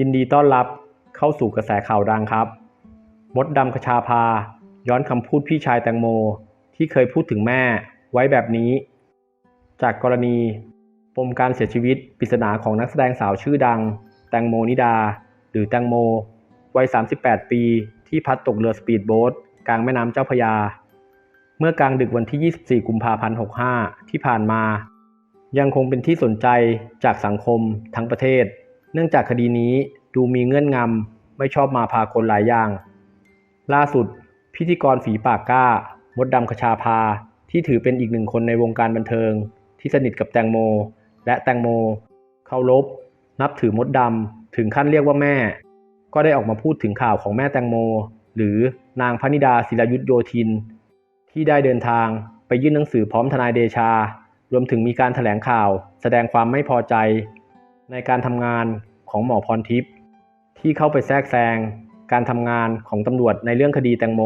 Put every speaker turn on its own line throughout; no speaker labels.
ยินดีต้อนรับเข้าสู่กระแสข่าวดังครับ มดดำคชาพา ย้อนคำพูดพี่ชายแตงโม ที่เคยพูดถึงแม่ไว้แบบนี้ จากกรณีปมการเสียชีวิตปริศนาของนักแสดงสาวชื่อดัง แตงโมนิดา หรือแตงโม วัย 38 ปี ที่พัดตกเรือสปีดโบ๊ทกลางแม่น้ำเจ้าพยา เมื่อกลางดึกวันที่ 24 กุมภาพันธ์ 65 ที่ผ่านมา ยังคงเป็นที่สนใจจากสังคมทั้งประเทศ เนื่องจากคดีนี้ดูมีเงื่อนงำไม่ชอบมาพากลหลายอย่าง ล่าสุด พิธีกรฝีปากกล้ามดดำคชาพาที่ถือเป็นอีกหนึ่งคนในวงการบันเทิง ที่สนิทกับแตงโม และแตงโมเคารพนับถือมดดำถึงขั้นเรียกว่าแม่ ก็ได้ออกมาพูดถึงข่าวของแม่แตงโม หรือนางพนิดาศิลยุทธโยธิน ที่ได้เดินทางไปยื่นหนังสือพร้อมทนายเดชา รวมถึงมีการแถลงข่าว แสดงความไม่พอใจ ในการทำงานของหมอพรทิพย์ที่เข้าไปแทรกแซงการทำงานของตำรวจในเรื่องคดีแตงโม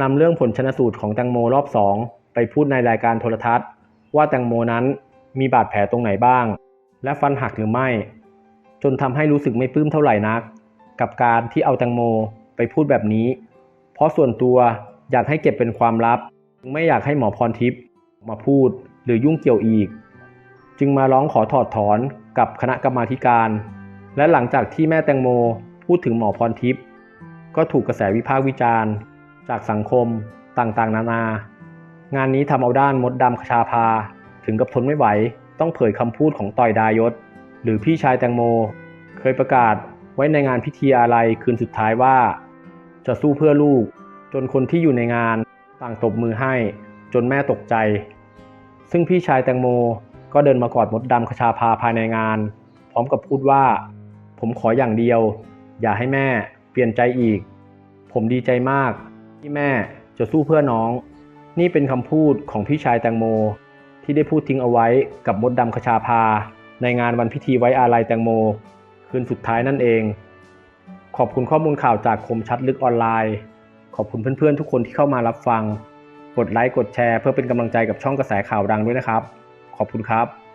นำเรื่องผลชนสูตรของแตงโมรอบสองไปพูดในรายการโทรทัศน์ ว่าแตงโมนั้นมีบาดแผลตรงไหนบ้าง และฟันหักหรือไม่ จนทำให้รู้สึกไม่ปลื้มเท่าไหร่นัก กับการที่เอาแตงโมไปพูดแบบนี้ เพราะส่วนตัวอยากให้เก็บเป็นความลับ ไม่อยากให้หมอพรทิพย์มาพูดหรือยุ่งเกี่ยวอีก จึงมาร้องขอถอดถอนกับคณะกรรมาธิการ และหลังจากที่แม่แตงโมพูดถึงหมอพรทิพย์ก็ถูกกระแสวิพากษ์วิจารณ์ จากสังคมต่างๆ นานา งานนี้ทำเอาด้านมดดำคชาพา ถึงกับทนไม่ไหว ต้องเผยคำพูดของต่อยดายศ หรือพี่ชายแตงโม เคยประกาศไว้ในงานพิธีอาลัยคืนสุดท้ายว่า จะสู้เพื่อลูก จนคนที่อยู่ในงานต่างตบมือให้ จนแม่ตกใจ ซึ่งพี่ชายแตงโม ก็เดินมากอดมดดำคชาพาภายในงาน พร้อมกับพูดว่า ผมขออย่างเดียว อย่าให้แม่ เปลี่ยนใจอีก ผมดีใจมากที่แม่จะสู้เพื่อน้อง นี่เป็นคำพูดของพี่ชายแตงโม ที่ได้พูดทิ้งเอาไว้กับมดดำคชาพา ในงานวันพิธีไว้อาลัยแตงโม คืนสุดท้ายนั่นเอง ขอบคุณข้อมูลข่าวจากคมชัดลึกออนไลน์ ขอบคุณเพื่อนๆทุกคนที่เข้ามารับฟัง กดไลค์กดแชร์เพื่อเป็นกำลังใจกับช่องกระแสข่าวดังด้วยนะครับ ขอบคุณครับ